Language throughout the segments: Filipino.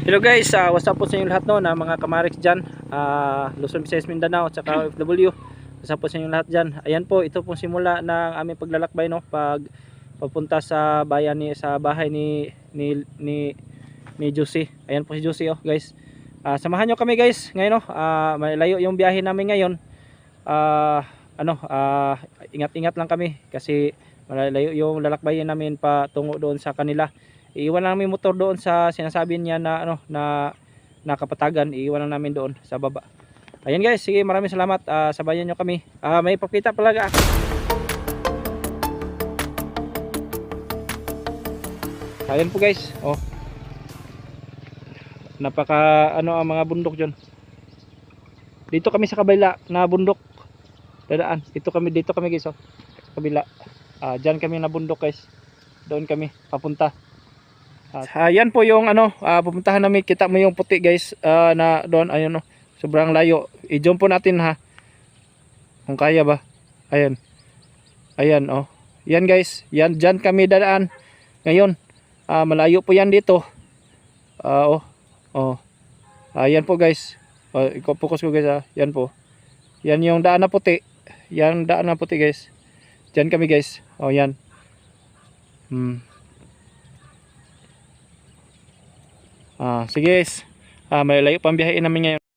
Hello guys, uh, what's up po sa inyo lahat no, na mga kamarix dyan, uh, Luzon, Visayas, Mindanao, at saka OFW. What's up po sa inyo lahat dyan. Ayan po, ito pong simula ng aming paglalakbay no, pag papunta sa bayan ni sa bahay ni ni ni ni Juicy. Ayan po si Juicy oh, guys. Ah, samahan nyo kami guys. Ngayon no, ah, malayo yung biyahe namin ngayon. Ah, ano, ingat-ingat lang kami kasi malayo yung lalakbayin namin pa tungo doon sa kanila. Iiwan namin motor doon sa sinasabi niya na ano na nakapatagan. Iiwan lang namin doon sa baba. Ayan guys, sige maraming salamat. Ah, sabayan nyo kami. Ah, may papita pala ako. Ayan po guys. Oh. Napaka ano ang mga bundok diyon. Dito kami sa kabila na bundok. Dadaan. Dito kami dito kami guys oh. Kabila. Ah, diyan kami na bundok guys. Doon kami papunta. Ah, ayan po yung ano, ah, pupuntahan namin. Kita mo yung puti guys ah, na doon ayun oh. Sobrang layo. I-jump po natin ha. Kung kaya ba. Ayan. Ayan oh. Yan guys. Yan diyan kami dadaan. Ngayon, ah, malayo po yan dito. Ah, oh. Oh. Ayan po guys. Iko- focus ko guys ha. Yan po. Yan yung daan na puti. Yan daan na puti guys. Diyan kami guys. Oh, yan. Hmm. Ah, sige guys. Ah, malayo pang biyahe namin ngayon.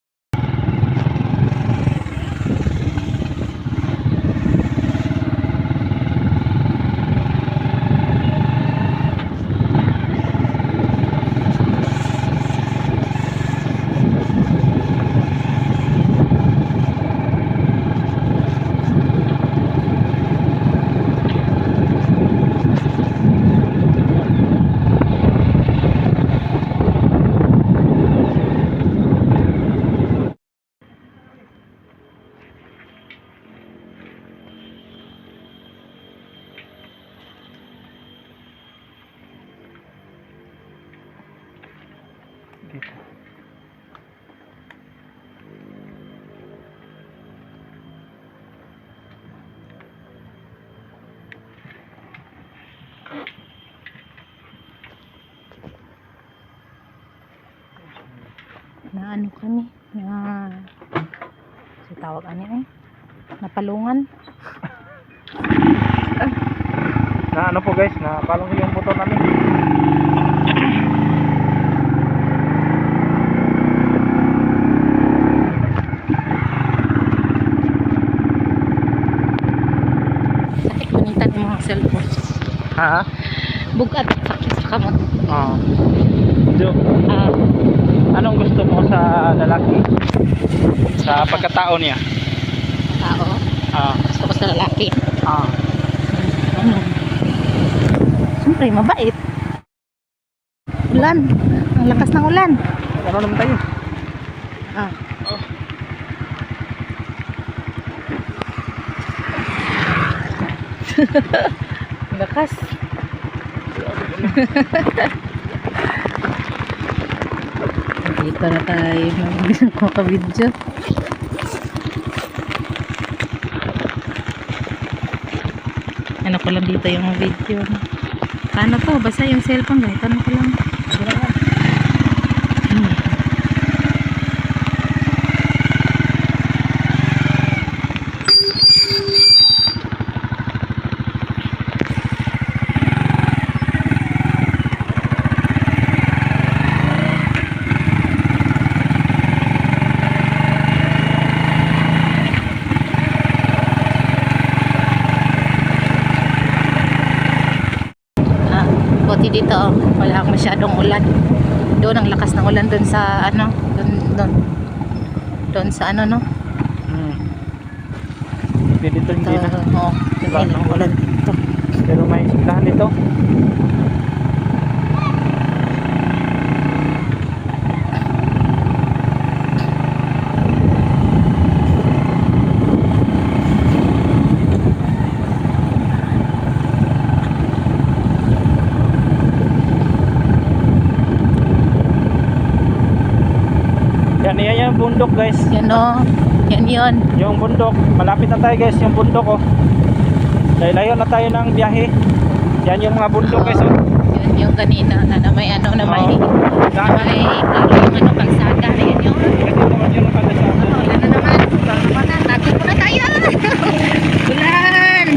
Kami na si tawag ano eh. Napalungan. Na ano po guys, na palong yung motor namin. sakit punitan yung mga cellphone. Ha? bugat sakit sa kamot. Oo. Jo, ah anong gusto mo sa lalaki? Sa pagkatao niya? tao Ah. gusto ko sa lalaki Ah. ano siyempre mabait ulan ang lakas ng ulan Ano naman tayo? ah lakas dito na tayo. Makabidyo ano ko lang dito yung video. Paano to? Basta yung cellphone ganito. Ano ko lang Hmm. Ah, buti dito oh, wala masyadong ulan. Doon ang lakas ng ulan doon sa ano, doon doon. Doon sa ano no? Hmm. Dito hindi na. Oo, hindi nang na ulan dito. Pero may silahan dito. Yan, yan yung bundok guys. Yan oh, yan yun. Yung bundok, malapit na tayo guys, yung bundok oh. Layo na tayo ng biyahe. Yan yung mga bundok guys oh. Yun yung kanina na, na may ano na may, Oo. na may Lalo yung ano, kalsada. Ayan yun. Yun ang kalsada. Oh, ilan na naman. Bago pa na. Tago muna tayo. ulan.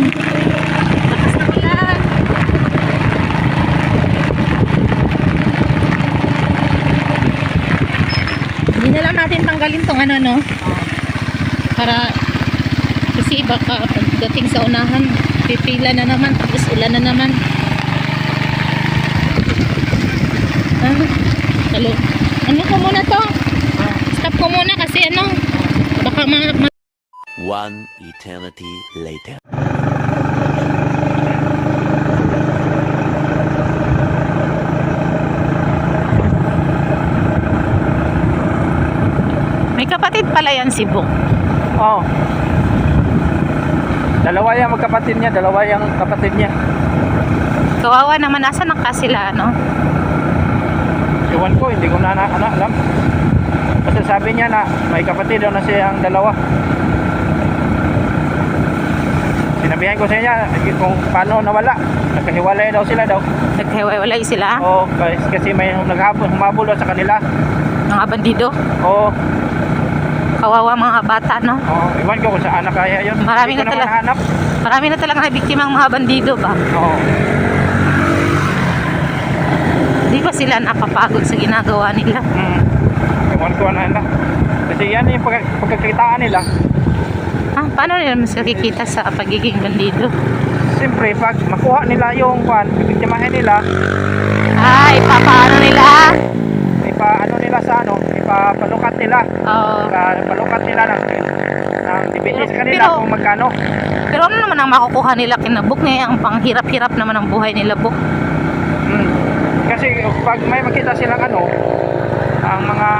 Lakas na ulan. Hindi na lang natin tanggalin tong ano no. Para kasi baka pagdating sa unahan pipila na naman tapos ulan na naman. Ah, halo. Ano ko muna to? Stop ko muna kasi ano baka ma, ma One eternity later. May kapatid pala yan si Bong. Oo. Dalawa yung magkapatid niya, dalawa yung kapatid niya. Kawawa naman nasa na ka sila no? Iwan ko, hindi ko na na, ano, alam. Kasi sabi niya na may kapatid daw na siyang dalawa. Sinabihan ko sa niya kung paano nawala. Nagkahiwalay daw sila daw. Naghiwalay sila. Oo, kasi, kasi may naghabol, humabol daw sa kanila. Mga bandido. Oo, Kawawa mga bata no? oo, iwan ko kung saan na kaya yun. Marami na naman tala- hanap. Marami na talagang nabiktima ang mga bandido ba? Oo. Di ba sila napapagod sa ginagawa nila? Mm. Iwan ko na na. Kasi yan yung pagka, pagkakitaan nila. Ah, paano nila mas nakikita sa pagiging bandido? Siyempre, pag makuha nila yung kwan, bibigtimahin nila, Ay, papaano nila? Sa ano, ipapalukat nila. Oo. Ipapalukat nila ng, ng dipindi sa kanila Pero- kung magkano. pero ano naman ang makukuha nila kinabuk ngayon? Ang panghirap-hirap naman ang buhay nila buk. Mm. Kasi pag may makita silang ano, ang mga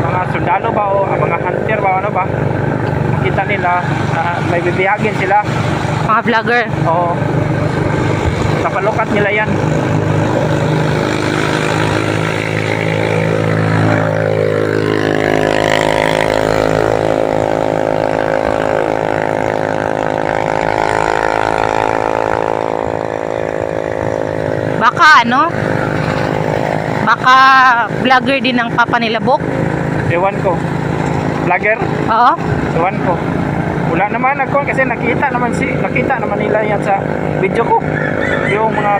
mga sundalo ba o ang mga hunter ba ano ba, makita nila na may bibiyagin sila. Mga vlogger. Oo. Napalukat nila yan. Baka ano? Baka vlogger din ang papa nila buk. Ewan ko. Vlogger? Oo. Ewan ko. Wala naman ako kasi nakita naman si nakita naman nila yan sa video ko. Yung mga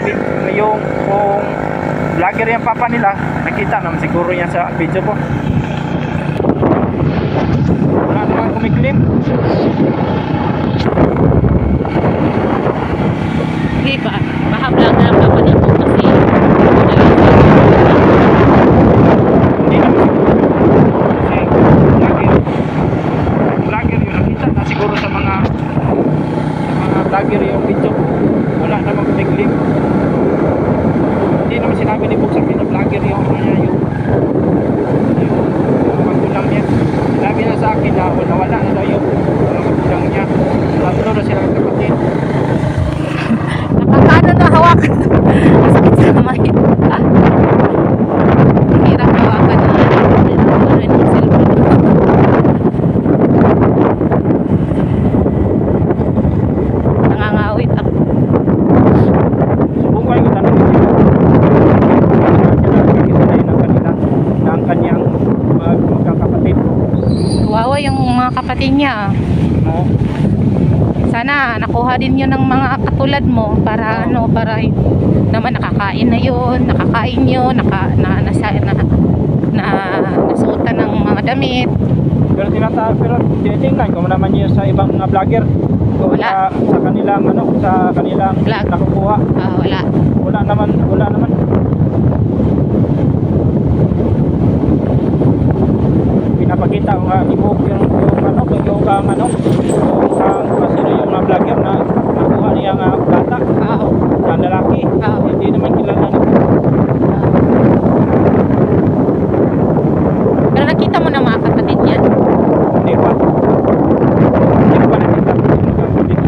yung kung vlogger yung papa nila, nakita naman siguro yan sa video ko. Wala naman kumiklim. Di ba? Baka vlogger ang papa nila buk kasi Hindi naman siguro. Kasi vlogger, vlogger yung nakita na siguro sa mga sa mga vlogger yung video ko. Wala naman kumiklim. Hindi naman sinabi ni Book sa akin na vlogger yung ano niya yung yung mga magulang niya. Sinabi niya sa akin na wala, wala na daw yung mga magulang niya. Tatlo na sila magkapatid. Nakakaano na hawak. Ang sakit sa kamay. Ah. Ang Hirap hawakan na. Ano rin ang cellphone. Nangangawit ako. Subukan kita na sila. Nakikita tayo ng kanila ng kanyang mag magkakapatid. Kawawa yung mga kapatid niya. Sana nakuha din yun ng mga katulad mo para ano para naman nakakain na yun, nakakain yun, naka, na, nasa, na, na, nasuotan ng mga damit. Pero tinata pero tinitingnan ko naman yun sa ibang mga vlogger. O Wala. Sa, sa kanilang ano, sa kanilang Vlog. nakukuha. Ah, wala. Wala naman, wala naman. Pinapakita ko nga ibok yung, yung ano, yung ang ano, yung ang sino yung mga vlogger na nakuha niya nga bata, Oo. na lalaki. Oo. Hindi naman kilala na. Pero nakita mo na mga kapatid niya. Hindi pa. Hindi ko pa nakita. Hindi. Hindi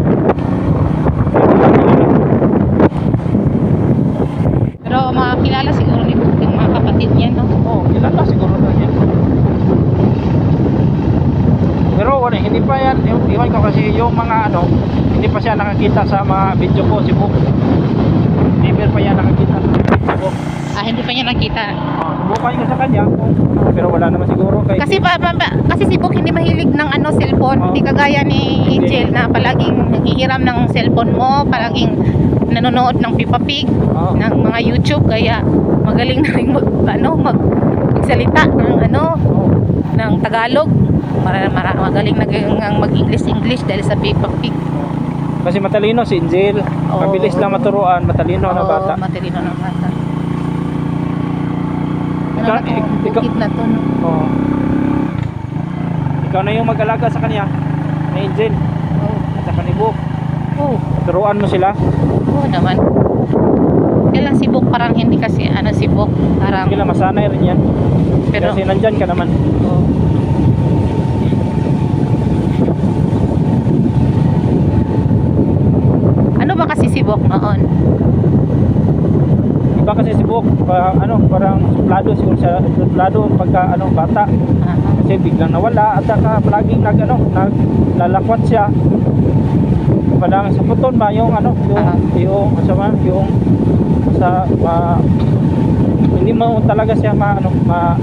lang kilala. Pero makakilala siguro ni Book yung mga kapatid niya, no? Oo, kilala siguro na yan. Pero wala, hindi pa yan, i- iwan ko kasi yung mga ano, hindi pa siya nakakita sa mga video ko, si Book. Never pa yan nakakita sa video ko. Ah, hindi pa niya nakita. Oh, subukan ko sa kanya. kung- Pero wala naman siguro kay Kasi pa, pa- pa- kasi si Bok hindi mahilig ng ano cellphone, Oo. hindi kagaya ni Angel na palaging nanghihiram ng cellphone mo, palaging nanonood ng Peppa Pig, Oo. ng mga YouTube kaya magaling na rin mag ano mag magsalita ng ano Oo. ng Tagalog. Mara, mara, magaling na gang mag-English English dahil sa Peppa Pig. Kasi matalino si Angel. Oo. Mabilis lang maturuan, matalino na Oo, bata. matalino ng bata. Ano Ikaw- na to? ikaw- na to. No? Oo. Ikaw na yung mag-alaga sa kanya. Angel. Oo. At saka ni Book. Oh. Turuan mo sila. Oo naman. Kailan si Bok parang hindi kasi ano si Bok parang Sila masanay rin yan. pero Kasi nandyan ka naman. Oo. Ano ba kasi si Bok noon? Iba kasi si Book, pa, ano, parang suplado siguro siya, suplado pagka ano, bata. Ah, Kasi biglang nawala at saka palaging nag ano, naglalakwat siya. Parang sa puton ba yung ano, yung Ah. yung sama, yung sa ma, hindi mo talaga siya ma ano, ma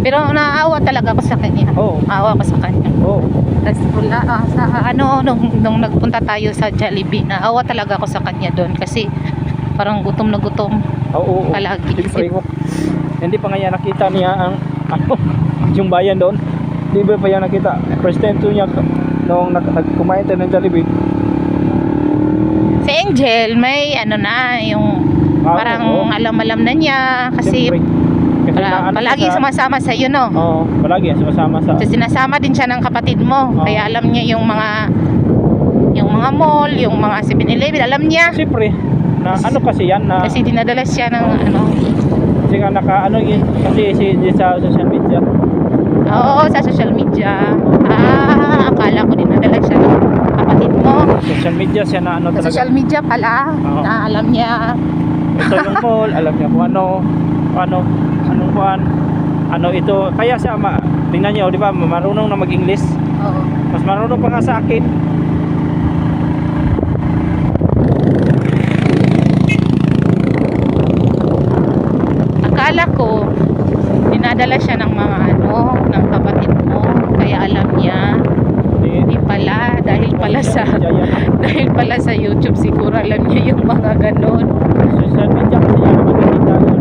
pero naawa talaga ako sa kanya. Oo. Naawa ako sa kanya. oh, Tapos wala, ah, sa ano nung, nung nagpunta tayo sa Jollibee, naawa talaga ako sa kanya doon kasi parang gutom na gutom oo, oo. palagi. Siyempre, ko. Hindi pa nga nakita niya ang ano, yung bayan doon. Ba pa yan nakita? First time to niya nag, nagkumain tayo ng Jollibee. Si Angel may ano na yung Ah, parang oo. alam-alam na niya kasi Siyempre. Kasi ano palagi sa- sumasama sa iyo no. Oo, palagi sumasama sa Kasi sinasama din siya ng kapatid mo. Oo. Kaya alam niya yung mga yung mga mall, yung mga 7-Eleven, alam niya. Siyempre, na ano kasi yan na Kasi dinadala siya ng ano. kasi nga naka ano yun, kasi si, si sa social media. Oo, sa social media. Ah, akala ko dinadala siya ng kapatid mo. Social media siya na ano Sa talaga. social media pala, Oo. na alam niya. Ito yung mall, alam niya kung ano, ano, anong kuan, ano ito. Kaya siya, ma, tingnan niyo, di ba, marunong na mag-English. Oo. Mas marunong pa nga sa akin. Akala ko dinadala siya ng mga ano, ng kapatid mo. Kaya alam niya. Hindi, pala, dahil pala sa dahil pala sa YouTube siguro alam niya yung mga ganon. Social media kasi yan, makikita yun.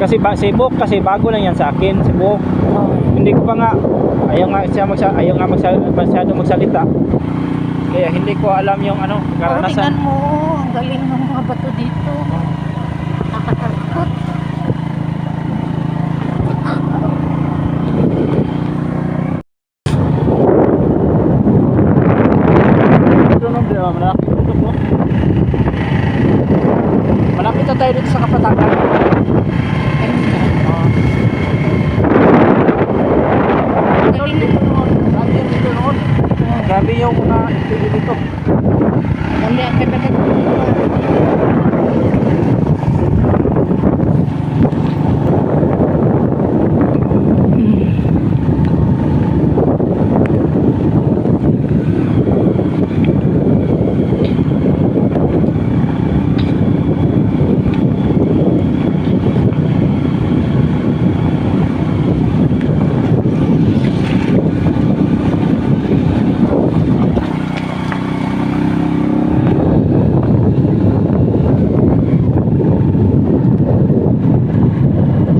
Kasi ba, si Bok kasi bago lang yan sa akin, si Bok. Hindi ko pa nga ayaw nga siya magsa ayaw nga magsa, masyado magsalita. Kaya hindi ko alam yung ano, Oh, tingnan karanasan. mo, ang galing ng mga bato dito. Nakatakot. Ito nung di ba, malaki bundok no? Malapit na tayo dito sa Kapatagan. Ah. Galing na. Grabe yung dito noon. Grabe yung mga activity dito. Ang ganda ng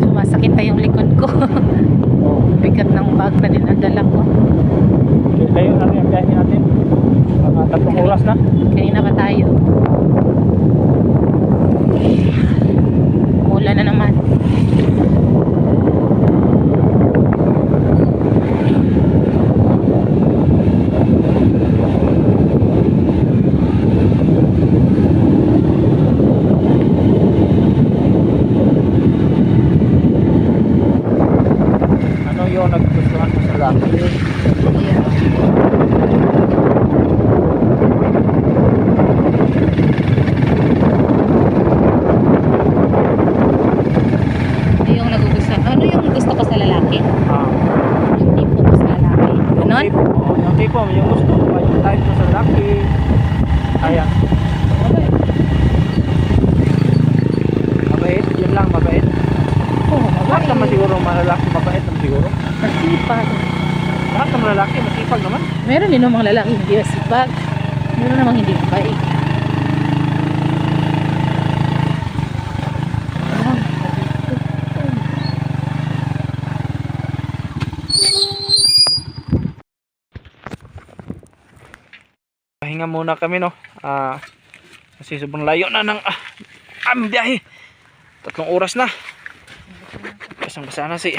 Sumasakit na yung likod ko. Oh. Bigat ng bag na dinadala ko. Layo na rin ang biyahe natin. Mga tatlong oras na. Kanina pa tayo. Mula na naman. Ano yung nagustuhan mo sa laki? Ayan. Ano yung nagugustuhan? Ano yung gusto ko sa lalaki? Ah, Yung tipo ko sa lalaki. tipo, yung gusto ko, yung type ko sa lalaki. Ayan. Mabait, yun lang, mabait. Oo, Lahat naman mabait. siguro mga lalaki, mabait naman siguro. Masipag. Lahat ng lalaki, masipag naman. Meron din namang lalaki hindi masipag. Meron namang hindi mabait. Pahinga muna kami no. Ah, kasi sobrang layo na ng ah, aming biyahe. Tatlong oras na. Basang basa na si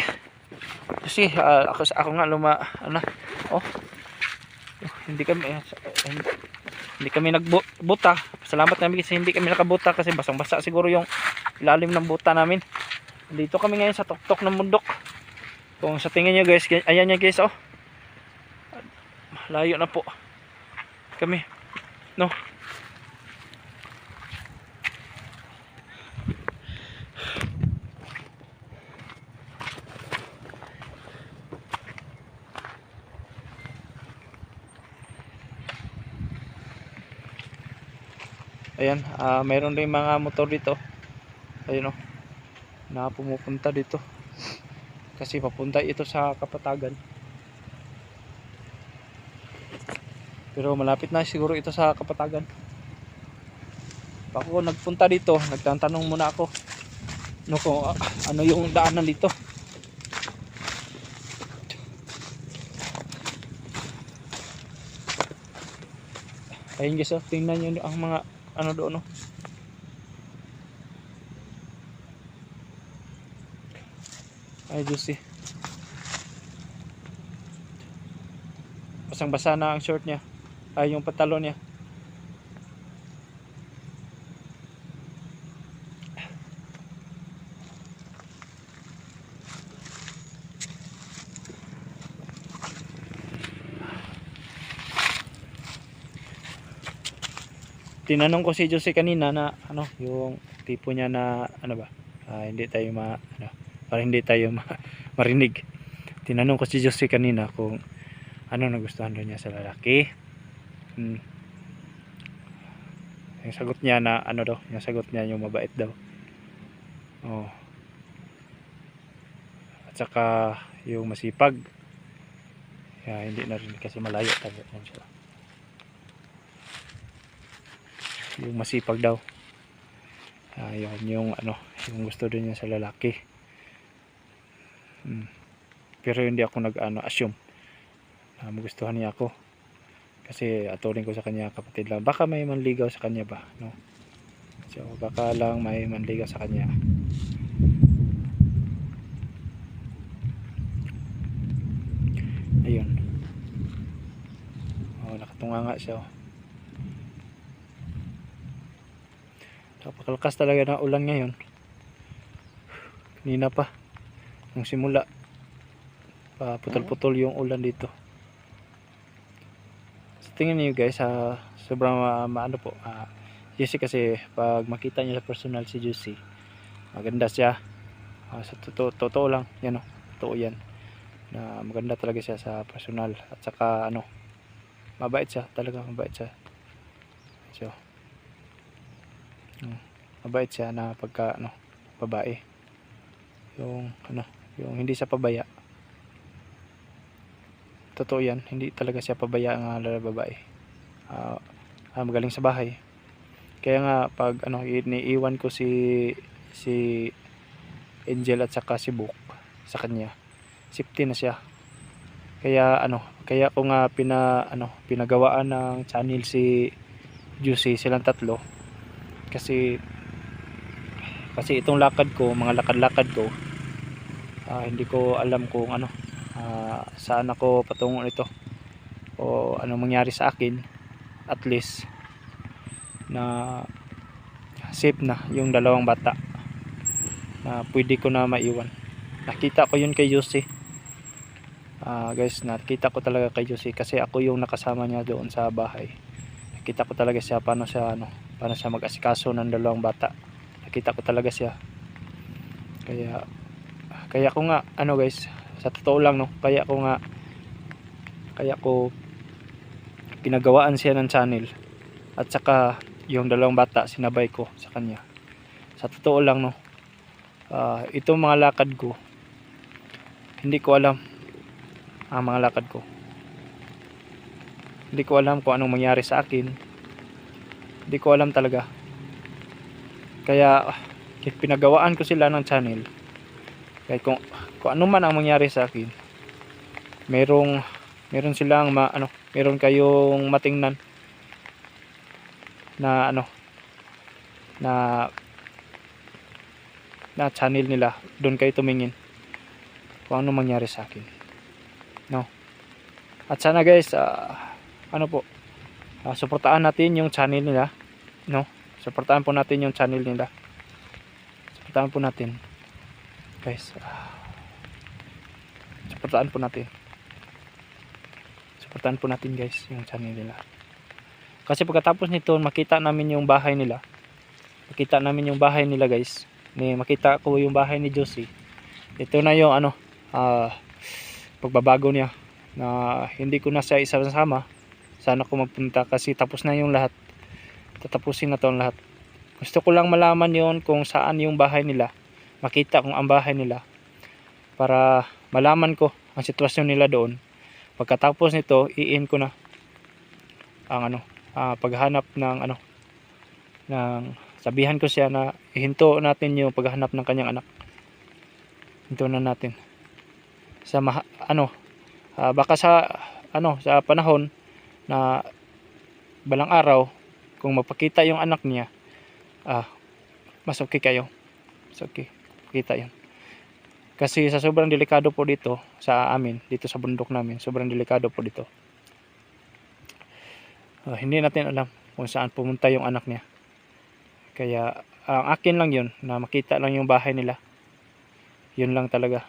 kasi ah, ako ako nga luma ano oh. Hindi kami eh, hindi, hindi kami nagbuta. Salamat namin kasi hindi kami nakabuta kasi basang basa siguro yung ilalim ng buta namin. Dito kami ngayon sa tuktok ng bundok. Kung sa tingin nyo guys, ayan nyo guys oh. Layo na po kami. No. Ayan, ah mayroon rin mga motor dito. Ayun oh. Na pumupunta dito. Kasi papunta ito sa Kapatagan. Pero malapit na siguro ito sa Kapatagan. Ako nagpunta dito, nagtatanong muna ako. No, kung ah, ano yung daanan dito. Ayun guys, oh, tingnan nyo ang mga ano doon, no. Ay, juicy. Basang-basa na ang short niya. Ay, yung pantalon niya. Tinanong ko si Jose kanina na ano, yung tipo niya na ano ba? ah, hindi tayo ma ano, para hindi tayo ma, marinig. Tinanong ko si Jose kanina kung ano nagustuhan daw niya sa lalaki. Hmm. Yung sagot niya na ano daw, yung sagot niya yung mabait daw. Oh. At saka yung masipag. Kaya hindi na rin kasi malayo talaga yan. Yung masipag daw. Ah, yun yung ano, yung gusto din niya sa lalaki. Hmm. Pero hindi ako nag-ano assume na magustuhan niya ako kasi aturing ko sa kanya kapatid lang baka may manligaw sa kanya ba no so baka lang may manligaw sa kanya ayun oh nakatunga nga siya oh. Napakalakas talaga ng ulan ngayon. Kanina pa nung simula putol-putol yung ulan dito. Sa tingin niyo guys sa sobrang uh, maano po ah, Juicy kasi pag makita niyo sa personal si Juicy maganda siya. Ah, sa totoo, totoo lang yan o totoo yan. Na maganda talaga siya sa personal at saka ano mabait siya talaga mabait siya. So mabait siya na pagka ano babae. Yung ano yung hindi sa pabaya. Totoo yan hindi talaga siya pabaya nga lalaki babae. Ah, ah, magaling sa bahay. Kaya nga pag ano iniiwan ko si si Angel at saka si Book sa kanya safety na siya. Kaya ano kaya ko nga pina ano pinagawaan ng channel si Juicy silang tatlo kasi kasi itong lakad ko mga lakad-lakad ko ah, hindi ko alam kung ano ah, saan ako patungo nito. O anong mangyari sa akin at least na safe na yung dalawang bata na pwede ko na maiwan. Nakita ko yun kay Yossi Ah, guys nakita ko talaga kay Yossi kasi ako yung nakasama niya doon sa bahay. Nakita ko talaga siya paano siya ano paano siya mag-asikaso ng dalawang bata. Nakita ko talaga siya. Kaya kaya ko nga ano guys sa totoo lang no kaya ko nga kaya ko pinagawaan siya ng channel. At saka yung dalawang bata sinabay ko sa kanya. Sa totoo lang no ah, itong mga lakad ko hindi ko alam ang mga lakad ko. Hindi ko alam kung anong mangyari sa akin hindi ko alam talaga. Kaya pinagawaan ko sila ng channel. Kaya kung, kung ano man ang mangyari sa akin merong meron silang ma, ano meron kayong matingnan na ano na na channel nila. Doon kayo tumingin kung ano mangyari sa akin. No? At sana guys ah, ano po ah, suportahan natin yung channel nila no? Suportahan po natin yung channel nila. Suportahan po natin. Guys ah, suportahan po natin. Suportahan po natin guys yung channel nila. Kasi pagkatapos nito makita namin yung bahay nila. Makita namin yung bahay nila guys. Ni makita ko yung bahay ni Josie. Ito na yung ano ah, pagbabago niya na hindi ko na siya isasama sana ko magpunta kasi tapos na yung lahat. Tatapusin na to lahat. Gusto ko lang malaman yon kung saan yung bahay nila. Makita kung ang bahay nila. Para malaman ko ang sitwasyon nila doon. Pagkatapos nito iin ko na ang ano ah, paghanap ng ano ng sabihan ko siya na ihinto natin yung paghanap ng kanyang anak. Hinto na natin. Sa maha, ano ah, baka sa ano sa panahon na balang araw kung mapakita yung anak niya ah mas okay kayo. Mas okay. Kita yun. Kasi sa sobrang delikado po dito sa amin dito sa bundok namin sobrang delikado po dito. Ah, hindi natin alam kung saan pumunta yung anak niya. Kaya ang akin lang yun na makita lang yung bahay nila. Yun lang talaga.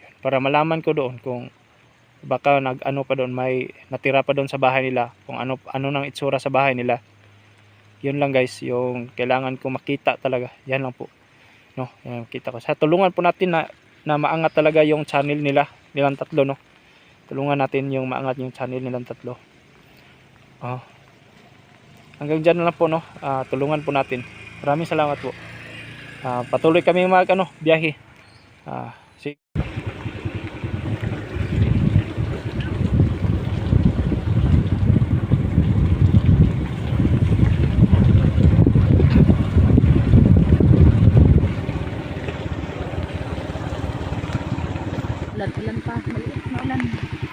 Yun. para malaman ko doon kung baka nag ano pa doon may natira pa doon sa bahay nila kung ano ano nang itsura sa bahay nila. Yun lang guys yung kailangan ko makita talaga. Yan lang po. No yan kita ko. Sa tulungan po natin na na maangat talaga yung channel nila nilang tatlo no? Tulungan natin yung maangat yung channel nilang tatlo. Oh. hanggang dyan lang po no? Ah, tulungan po natin. Maraming salamat po. Ah, patuloy kami mag ano biyahe. Ah, si Ulan-ulan pa. Maliit na ulan.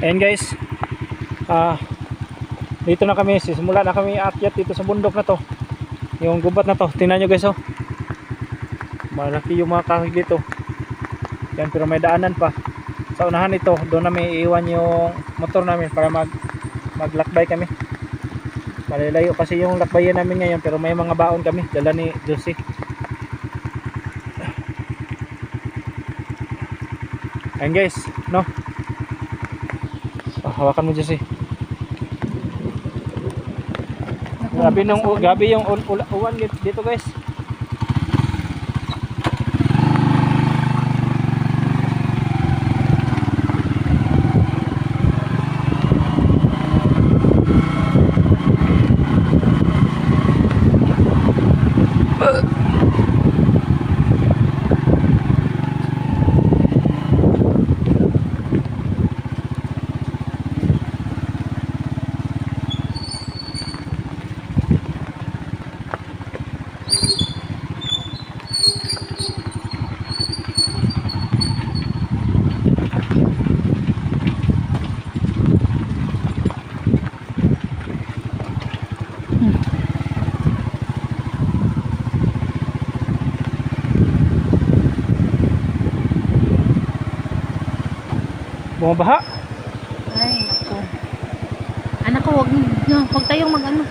Ayan guys. Ah dito na kami, simula na kami akyat dito sa bundok na to. Yung gubat na to. Tingnan nyo guys oh. Malaki yung mga kahoy dito. Yan pero may daanan pa. Sa unahan ito, doon namin iiwan yung motor namin para mag maglakbay kami. Malalayo kasi yung lakbayan namin ngayon pero may mga baon kami. Dala ni Josie. Ayan guys, no? Hawakan mo Josie. Grabe nung grabe yung ul- ula- uwan dito dito, guys. Bumabaha. Ay, naku. Anak ko, wag, wag tayong mag ano.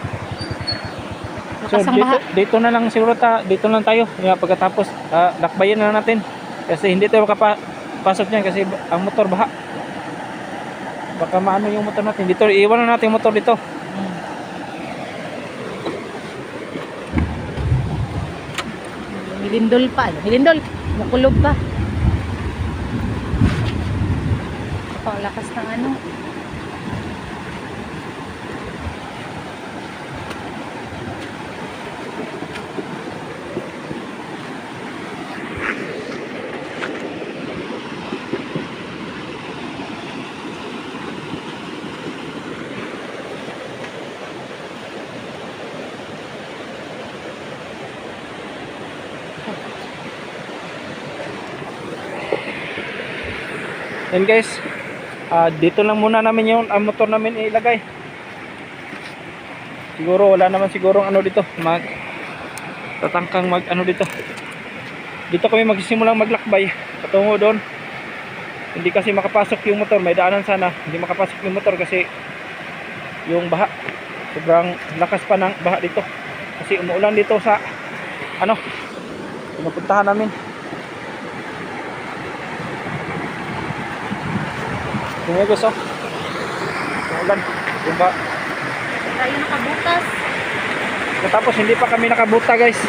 So dito, baha. dito na lang siguro ta, dito lang tayo. Yeah, pagkatapos ah, lakbayin na natin. Kasi hindi tayo makapasok niyan kasi ang motor baha. Baka maano yung motor natin. Dito iiwan na natin yung motor dito. Hmm. Milindol pa. Milindol. Mukulob pa. Lakas ng ano. Yan guys, Ah, dito lang muna namin yung ang motor namin ilagay. Siguro wala naman siguro ano dito, mag tatangkang mag ano dito. Dito kami magsimulang maglakbay patungo doon. Hindi kasi makapasok yung motor, may daanan sana. Hindi makapasok yung motor kasi yung baha. Sobrang lakas pa ng baha dito. Kasi umuulan dito sa ano, pinupuntahan namin. Guys oh. Umuulan. Yung ba? Tayo nakabutas. Tapos hindi pa kami nakabuta guys.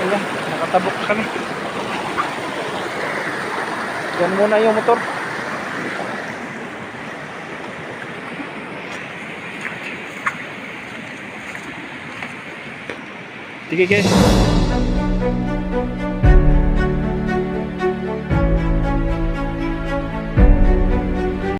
Ayan, nakatabok kami. Muna yung motor. Sige guys.